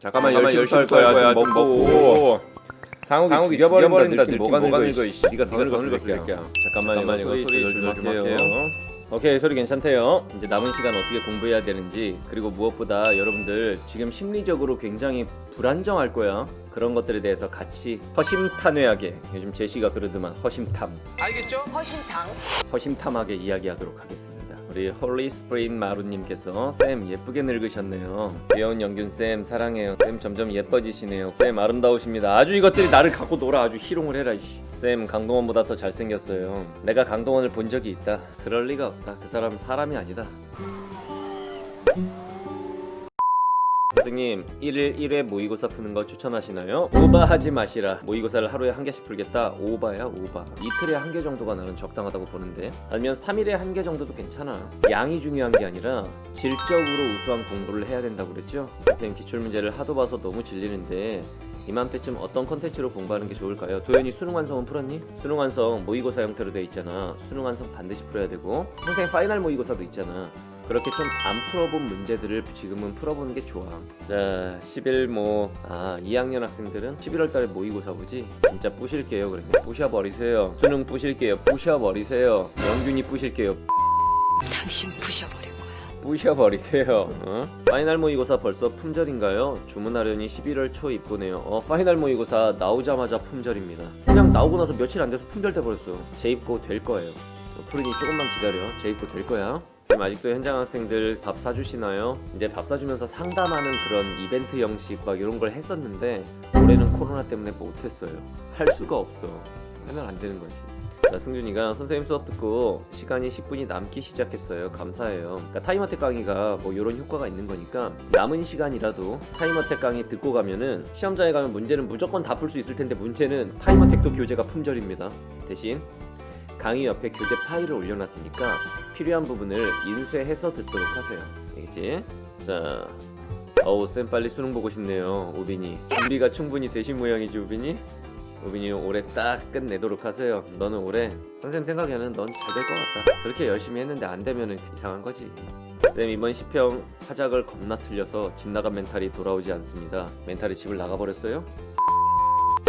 잠깐만 잠깐만, 열심히 할 거야. 거야. 먹고. 상욱이 상욱이 죽여버린다. 늙긴 뭐가 늙어. 이씨. 네가 더 늙었어 새끼야. 잠깐만 이거 잠깐만, 소리 이거 조절 좀 소리 좀 할게요. 오케이 소리 괜찮대요. 이제 남은 시간 어떻게 공부해야 되는지 그리고 무엇보다 여러분들 지금 심리적으로 굉장히 불안정할 거야. 그런 것들에 대해서 같이 허심탄회하게 요즘 제시가 그러더만 허심탐 허심탕 허심탐하게 이야기하도록 하겠습니다. 우리 홀리 스프린 마루님께서 쌤 예쁘게 늙으셨네요. 귀여운 영균 쌤 사랑해요. 쌤 점점 예뻐지시네요. 쌤 아름다우십니다. 아주 이것들이 나를 갖고 놀아 아주 희롱을 해라 이씨. 쌤 강동원보다 더 잘생겼어요. 내가 강동원을 본 적이 있다. 그럴 리가 없다. 그 사람은 사람이 아니다. 선생님 1일 1회 모의고사 푸는 거 추천하시나요? 오바하지 마시라 모의고사를 하루에 한 개씩 풀겠다 오바야 오바 이틀에 한 개 정도가 나는 적당하다고 보는데 아니면 3일에 한 개 정도도 괜찮아 양이 중요한 게 아니라 질적으로 우수한 공부를 해야 된다고 그랬죠? 선생님 기출문제를 하도 봐서 너무 질리는데 이맘때쯤 어떤 컨텐츠로 공부하는 게 좋을까요? 도현이 수능 완성은 풀었니? 수능 완성 모의고사 형태로 돼 있잖아 수능 완성 반드시 풀어야 되고 선생님 파이널 모의고사도 있잖아 그렇게 좀 안 풀어본 문제들을 지금은 풀어보는 게 좋아. 자, 11모 아 2학년 학생들은 11월 달에 모의고사 보지. 진짜 뿌실게요. 그러면 뿌셔버리세요. 수능 뿌실게요. 뿌셔버리세요. 영균이 뿌실게요. 당신 부셔버릴 거야 뿌셔버리세요. 어? 파이널 모의고사 벌써 품절인가요? 주문하려니 11월 초 입고네요. 어, 파이널 모의고사 나오자마자 품절입니다. 그냥 나오고 나서 며칠 안 돼서 품절돼 버렸어요. 재입고 될 거예요. 어, 푸른이 조금만 기다려. 재입고 될 거야. 쌤 아직도 현장 학생들 밥 사주시나요? 이제 밥 사주면서 상담하는 그런 이벤트 형식 막 이런 걸 했었는데 올해는 코로나 때문에 못했어요. 할 수가 없어. 하면 안 되는 거지. 자 승준이가 선생님 수업 듣고 시간이 10분이 남기 시작했어요 감사해요 그러니까 타임어택 강의가 뭐 이런 효과가 있는 거니까 남은 시간이라도 타임어택 강의 듣고 가면은 시험장에 가면 문제는 무조건 다 풀 수 있을 텐데 문제는 타임어택도 교재가 품절입니다 대신 강의 옆에 교재 파일을 올려놨으니까 필요한 부분을 인쇄해서 듣도록 하세요 알겠지? 자 어우 쌤 빨리 수능 보고 싶네요 오빈이 준비가 충분히 되신 모양이지 오빈이? 우빈이 올해 딱 끝내도록 하세요. 너는 올해 선생님 생각에는 넌 잘 될 것 같다. 그렇게 열심히 했는데 안 되면은 이상한 거지. 쌤 이번 시평 화작을 겁나 틀려서 집 나간 멘탈이 돌아오지 않습니다. 멘탈이 집을 나가버렸어요?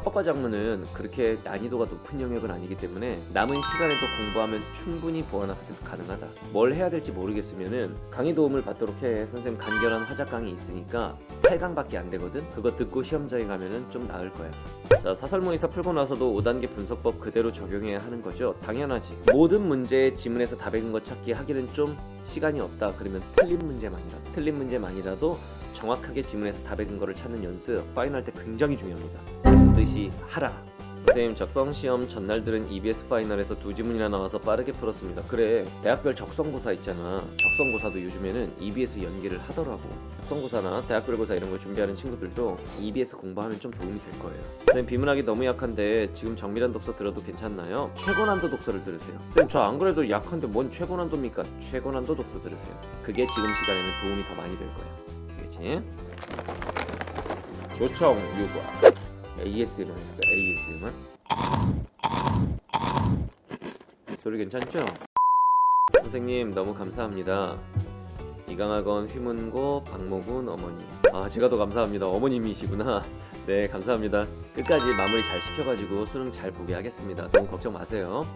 합법과 작문은 그렇게 난이도가 높은 영역은 아니기 때문에 남은 시간에도 공부하면 충분히 보완 학습 가능하다. 뭘 해야 될지 모르겠으면은 강의 도움을 받도록 해. 선생님 간결한 화작 강의 있으니까 8강밖에 안 되거든. 그거 듣고 시험장에 가면은 좀 나을 거야. 자 사설모의사 풀고 나서도 5단계 분석법 그대로 적용해야 하는 거죠 당연하지 모든 문제에 지문에서 답액인 거 찾기 하기는 좀 시간이 없다 그러면 틀린 문제만이라 틀린 문제만이라도 정확하게 지문에서 답액인 거를 찾는 연습 파이널 때 굉장히 중요합니다 반드시 하라 선생님 적성 시험 전날들은 EBS 파이널에서 두 지문이나 나와서 빠르게 풀었습니다. 그래 대학별 적성고사 있잖아. 적성고사도 요즘에는 EBS 연기를 하더라고. 적성고사나 대학별고사 이런 걸 준비하는 친구들도 EBS 공부하면 좀 도움이 될 거예요. 선생님 비문학이 너무 약한데 지금 정밀한 독서 들어도 괜찮나요? 최고난도 독서를 들으세요. 선생님 저 안 그래도 약한데 뭔 최고난도입니까? 최고난도 독서 들으세요. 그게 지금 시간에는 도움이 더 많이 될 거예요. 알겠지? 조청 유과 ASMR ASMR 소리 괜찮죠? 선생님 너무 감사합니다. 이강학원 휘문고 박모군 어머니. 아 제가 더 감사합니다. 어머님이시구나. 네 감사합니다. 끝까지 마무리 잘 시켜가지고 수능 잘 보게 하겠습니다. 너무 걱정 마세요.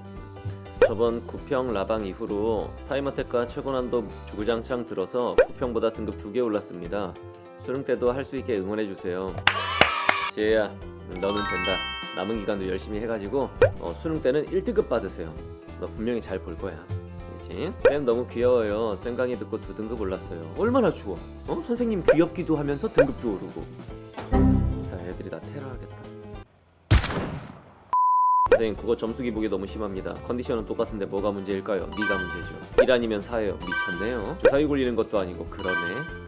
저번 구평 라방 이후로 타임어택과 최고난도 주구장창 들어서 구평보다 등급 두 개 올랐습니다. 수능 때도 할 수 있게 응원해 주세요. 지혜야, 너는 된다. 남은 기간도 열심히 해가지고 어, 수능 때는 1등급 받으세요. 너 분명히 잘 볼 거야. 그렇지? 쌤 너무 귀여워요. 쌤 강의 듣고 두 등급 올랐어요. 얼마나 좋아? 어? 선생님 귀엽기도 하면서 등급도 오르고. 자, 애들이 나 테러하겠다. 선생님 그거 점수 기복이 너무 심합니다. 컨디션은 똑같은데 뭐가 문제일까요? 네가 문제죠. 1 아니면 4예요. 미쳤네요. 주사위 굴리는 것도 아니고 그러네.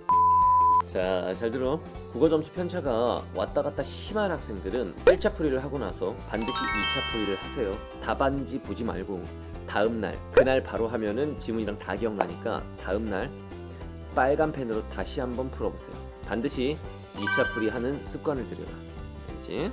자, 잘 들어. 국어 점수 편차가 왔다 갔다 심한 학생들은 1차 풀이를 하고 나서 반드시 2차 풀이를 하세요. 답안지 보지 말고 다음 날 그날 바로 하면은 지문이랑 다 기억나니까 다음 날 빨간 펜으로 다시 한번 풀어보세요. 반드시 2차 풀이 하는 습관을 들여라. 알지?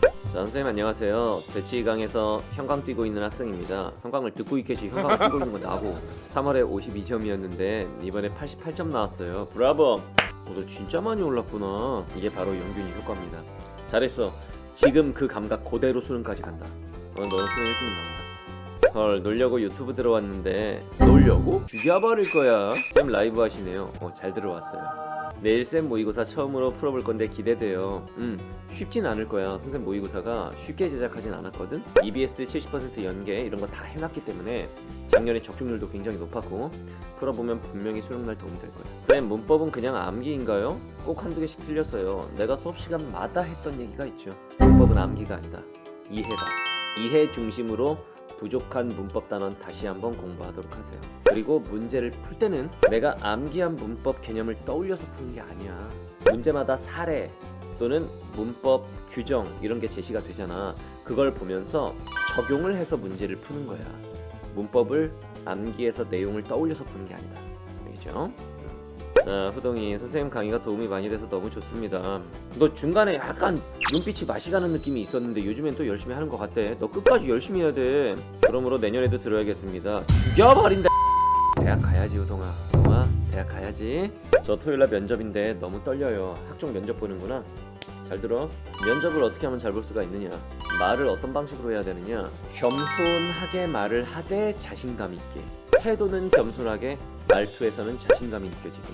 자, 선생님 안녕하세요. 대치강에서 형광 뛰고 있는 학생입니다. 형광을 듣고 있겠지. 형광 뛰고 있는 건 나고 3월에 52점이었는데 이번에 88점 나왔어요. 브라보. 어, 너 진짜 많이 올랐구나. 이게 바로 영균이 효과입니다. 잘했어. 지금 그 감각 그대로 수능까지 간다. 어, 너는 수능 1등 나온다. 헐 놀려고 유튜브 들어왔는데 놀려고? 죽여버릴 거야. 쌤 라이브 하시네요. 어, 잘 들어왔어요. 내일 쌤 모의고사 처음으로 풀어볼 건데 기대돼요. 음, 쉽진 않을 거야. 선생 모의고사가 쉽게 제작하진 않았거든. EBS 70% 연계 이런 거 다 해놨기 때문에 작년에 적중률도 굉장히 높았고 풀어보면 분명히 수능날 도움이 될 거야. 쌤 문법은 그냥 암기인가요? 꼭 한두 개씩 틀렸어요. 내가 수업 시간마다 했던 얘기가 있죠. 문법은 암기가 아니다. 이해다. 이해 중심으로 부족한 문법 단원 다시 한번 공부하도록 하세요. 그리고 문제를 풀 때는 내가 암기한 문법 개념을 떠올려서 푸는 게 아니야. 문제마다 사례 또는 문법 규정 이런 게 제시가 되잖아. 그걸 보면서 적용을 해서 문제를 푸는 거야. 문법을 암기해서 내용을 떠올려서 푸는 게 아니다. 알겠죠? 자, 후동이 선생님 강의가 도움이 많이 돼서 너무 좋습니다. 너 중간에 약간 눈빛이 맛이 가는 느낌이 있었는데 요즘엔 또 열심히 하는 것 같대. 너 끝까지 열심히 해야 돼. 그러므로 내년에도 들어야겠습니다. 죽여버린다. 대학 가야지 후동아. 후동아, 대학 가야지. 저 토요일날 면접인데 너무 떨려요. 학종 면접 보는구나. 잘 들어. 면접을 어떻게 하면 잘 볼 수가 있느냐? 말을 어떤 방식으로 해야 되느냐? 겸손하게 말을 하되 자신감 있게. 태도는 겸손하게, 말투에서는 자신감이 느껴지고.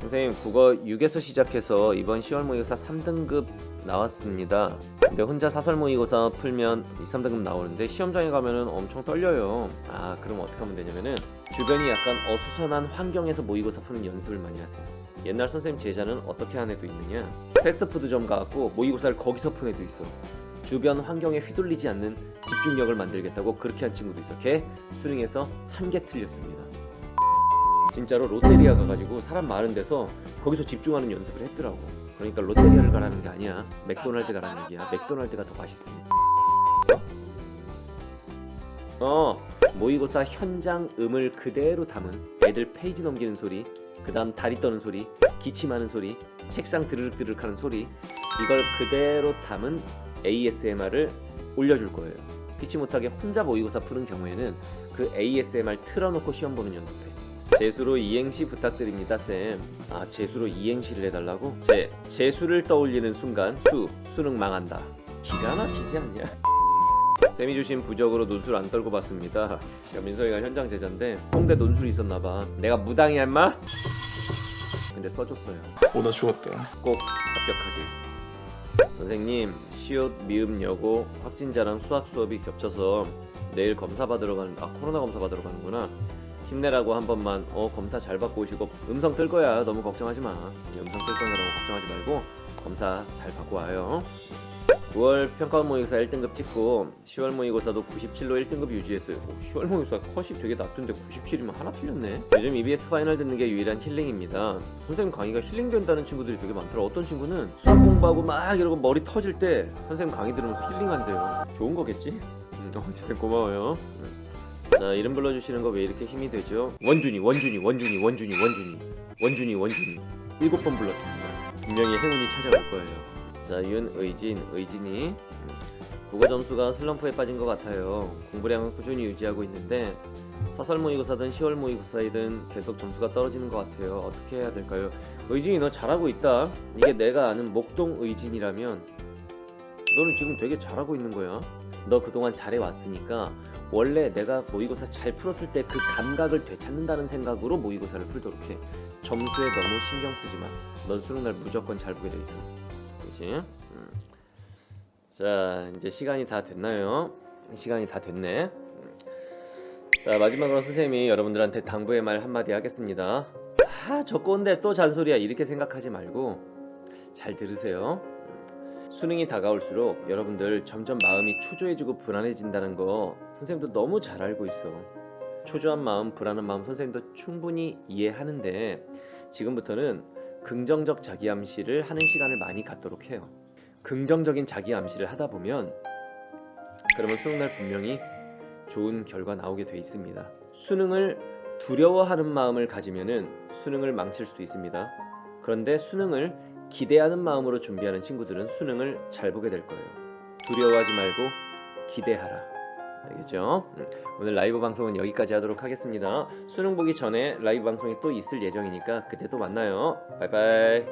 선생님 국어 6에서 시작해서 이번 10월 모의고사 3등급 나왔습니다. 근데 혼자 사설 모의고사 풀면 2, 3등급 나오는데 시험장에 가면은 엄청 떨려요. 아 그럼 어떻게 하면 되냐면은 주변이 약간 어수선한 환경에서 모의고사 푸는 연습을 많이 하세요. 옛날 선생님 제자는 어떻게 한 애도 있느냐? 패스트푸드점 가갖고 모의고사를 거기서 푼 애도 있어. 주변 환경에 휘둘리지 않는 집중력을 만들겠다고 그렇게 한 친구도 있어. 걔 수능에서 한 개 틀렸습니다. 진짜로 롯데리아 가가지고 사람 많은 데서 거기서 집중하는 연습을 했더라고. 그러니까 롯데리아를 가라는 게 아니야. 맥도날드 가라는 얘기야. 맥도날드가 더 맛있습니다. 어, 모의고사 현장 음을 그대로 담은 애들 페이지 넘기는 소리, 그 다음 다리 떠는 소리, 기침하는 소리, 책상 드르륵드르륵 하는 소리, 이걸 그대로 담은 ASMR을 올려줄 거예요. 피치 못하게 혼자 모의고사 푸는 경우에는 그 ASMR 틀어놓고 시험 보는 연습해. 재수로 이행시 부탁드립니다, 쌤. 아, 재수로 이행시를 해달라고? 재, 재수를 떠올리는 순간 수, 수능 망한다. 기가 막히지 않냐? 쌤이 주신 부적으로 논술 안 떨고 봤습니다. 야, 민석이가 현장 제자인데 홍대 논술이 있었나봐. 내가 무당이야, 임마? 근데 써줬어요. 오다 죽었다. 꼭 합격하길. 선생님, 시옷 미음 여고 확진자랑 수학 수업이 겹쳐서 내일 검사 받으러 가는 아 코로나 검사 받으러 가는구나. 힘내라고 한 번만 어 검사 잘 받고 오시고 음성 뜰 거야. 너무 걱정하지 마. 음성 뜰 거니까 너무 걱정하지 말고 검사 잘 받고 와요. 9월 평가 모의고사 1등급 찍고 10월 모의고사도 97로 1등급 유지했어요. 오, 10월 모의고사 컷이 되게 낮던데 97이면 하나 틀렸네. 요즘 EBS 파이널 듣는 게 유일한 힐링입니다. 선생님 강의가 힐링된다는 친구들이 되게 많더라. 어떤 친구는 수학 공부하고 막 이러고 머리 터질 때 선생님 강의 들으면서 힐링한대요. 좋은 거겠지? 음, 어쨌든 고마워요. 음. 자 이름 불러주시는 거 왜 이렇게 힘이 되죠? 원준이 원준이 원준이 원준이 원준이. 원준이 원준이. 일곱 번 불렀습니다. 분명히 행운이 찾아올 거예요. 자 윤의진 의진이. 음, 국어 점수가 슬럼프에 빠진 것 같아요. 공부량은 꾸준히 유지하고 있는데 사설 모의고사든 10월 모의고사이든 계속 점수가 떨어지는 것 같아요. 어떻게 해야 될까요? 의진이 너 잘하고 있다. 이게 내가 아는 목동 의진이라면 너는 지금 되게 잘하고 있는 거야 너 그동안 잘해왔으니까 원래 내가 모의고사 잘 풀었을 때 그 감각을 되찾는다는 생각으로 모의고사를 풀도록 해. 점수에 너무 신경 쓰지 마. 넌 수능 날 무조건 잘 보게 돼 있어. 그렇지? 음. 자, 이제 시간이 다 됐나요? 시간이 다 됐네. 음. 자, 마지막으로 선생님이 여러분들한테 당부의 말 한마디 하겠습니다. 아, 저 꼰대 또 잔소리야. 이렇게 생각하지 말고 잘 들으세요. 수능이 다가올수록 여러분들 점점 마음이 초조해지고 불안해진다는 거 선생님도 너무 잘 알고 있어. 초조한 마음, 불안한 마음 선생님도 충분히 이해하는데 지금부터는 긍정적 자기 암시를 하는 시간을 많이 갖도록 해요. 긍정적인 자기 암시를 하다 보면 그러면 수능날 분명히 좋은 결과 나오게 돼 있습니다. 수능을 두려워하는 마음을 가지면은 수능을 망칠 수도 있습니다. 그런데 수능을 기대하는 마음으로 준비하는 친구들은 수능을 잘 보게 될 거예요. 두려워하지 말고 기대하라. 알겠죠? 음, 오늘 라이브 방송은 여기까지 하도록 하겠습니다. 수능 보기 전에 라이브 방송이 또 있을 예정이니까 그때 또 만나요. 바이바이.